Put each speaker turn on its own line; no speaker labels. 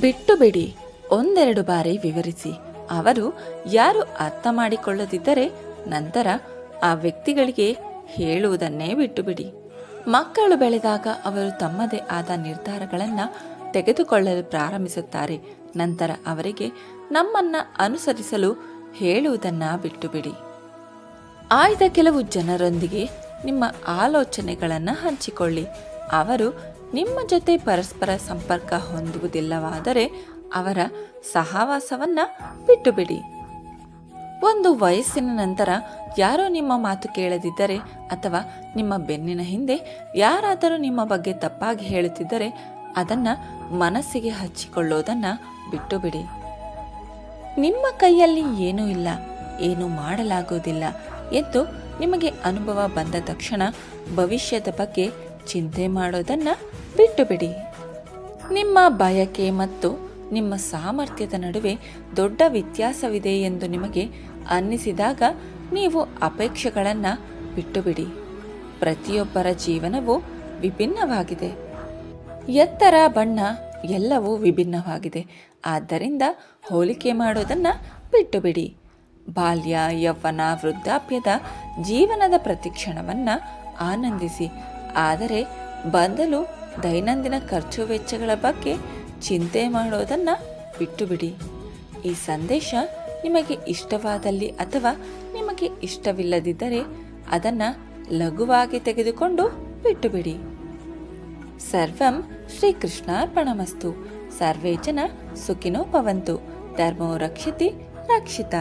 ಬಿಟ್ಟು ಬಿಡಿ, ಒಂದೆರಡು ಬಾರಿ ವಿವರಿಸಿ. ಅವರು ಯಾರು ಅರ್ಥ ಮಾಡಿಕೊಳ್ಳದಿದ್ದರೆ ನಂತರ ಆ ವ್ಯಕ್ತಿಗಳಿಗೆ ಹೇಳುವುದನ್ನೇ ಬಿಟ್ಟು ಬಿಡಿ ಮಕ್ಕಳು ಬೆಳೆದಾಗ ಅವರು ತಮ್ಮದೇ ಆದ ನಿರ್ಧಾರಗಳನ್ನು ತೆಗೆದುಕೊಳ್ಳಲು ಪ್ರಾರಂಭಿಸುತ್ತಾರೆ. ನಂತರ ಅವರಿಗೆ ನಮ್ಮನ್ನ ಅನುಸರಿಸಲು ಹೇಳುವುದನ್ನ ಬಿಟ್ಟು ಬಿಡಿ ಆಯ್ದ ಕೆಲವು ಜನರೊಂದಿಗೆ ನಿಮ್ಮ ಆಲೋಚನೆಗಳನ್ನು ಹಂಚಿಕೊಳ್ಳಿ. ಅವರು ನಿಮ್ಮ ಜೊತೆ ಪರಸ್ಪರ ಸಂಪರ್ಕ ಹೊಂದುವುದಿಲ್ಲವಾದರೆ ಅವರ ಸಹವಾಸವನ್ನ ಬಿಟ್ಟು ಬಿಡಿ ಒಂದು ವಯಸ್ಸಿನ ನಂತರ ಯಾರೋ ನಿಮ್ಮ ಮಾತು ಕೇಳದಿದ್ದರೆ ಅಥವಾ ನಿಮ್ಮ ಬೆನ್ನಿನ ಹಿಂದೆ ಯಾರಾದರೂ ನಿಮ್ಮ ಬಗ್ಗೆ ತಪ್ಪಾಗಿ ಹೇಳುತ್ತಿದ್ದರೆ ಅದನ್ನ ಮನಸ್ಸಿಗೆ ಹಚ್ಚಿಕೊಳ್ಳೋದನ್ನ ಬಿಟ್ಟು ಬಿಡಿ ನಿಮ್ಮ ಕೈಯಲ್ಲಿ ಏನೂ ಇಲ್ಲ, ಏನು ಮಾಡಲಾಗುವುದಿಲ್ಲ ಎಂದು ನಿಮಗೆ ಅನುಭವ ಬಂದ ತಕ್ಷಣ ಭವಿಷ್ಯದ ಬಗ್ಗೆ ಚಿಂತೆ ಮಾಡೋದನ್ನು ಬಿಟ್ಟುಬಿಡಿ ನಿಮ್ಮ ಬಯಕೆ ಮತ್ತು ನಿಮ್ಮ ಸಾಮರ್ಥ್ಯದ ನಡುವೆ ದೊಡ್ಡ ವ್ಯತ್ಯಾಸವಿದೆ ಎಂದು ನಿಮಗೆ ಅನ್ನಿಸಿದಾಗ ನೀವು ಅಪೇಕ್ಷೆಗಳನ್ನು ಬಿಟ್ಟುಬಿಡಿ ಪ್ರತಿಯೊಬ್ಬರ ಜೀವನವು ವಿಭಿನ್ನವಾಗಿದೆ. ಎತ್ತರ ಬಣ್ಣ ಎಲ್ಲವೂ ವಿಭಿನ್ನವಾಗಿದೆ. ಆದ್ದರಿಂದ ಹೋಲಿಕೆ ಮಾಡೋದನ್ನು ಬಿಟ್ಟುಬಿಡಿ ಬಾಲ್ಯ, ಯೌವನ, ವೃದ್ಧಾಪ್ಯದ ಜೀವನದ ಪ್ರತಿಕ್ಷಣವನ್ನು ಆನಂದಿಸಿ. ಆದರೆ ಬಂದಲು ದೈನಂದಿನ ಖರ್ಚು ವೆಚ್ಚಗಳ ಬಗ್ಗೆ ಚಿಂತೆ ಮಾಡೋದನ್ನು ಬಿಟ್ಟು ಬಿಡಿ ಈ ಸಂದೇಶ ನಿಮಗೆ ಇಷ್ಟವಾದಲ್ಲಿ ಅಥವಾ ನಿಮಗೆ ಇಷ್ಟವಿಲ್ಲದಿದ್ದರೆ ಅದನ್ನು ಲಘುವಾಗಿ ತೆಗೆದುಕೊಂಡು ಬಿಟ್ಟು ಬಿಡಿ ಸರ್ವಂ ಶ್ರೀಕೃಷ್ಣಾರ್ಪಣಮಸ್ತು. ಸರ್ವೇ ಜನ ಸುಖಿನೋ ಭವಂತು. ಧರ್ಮೋ ರಕ್ಷಿತಿ ರಕ್ಷಿತ.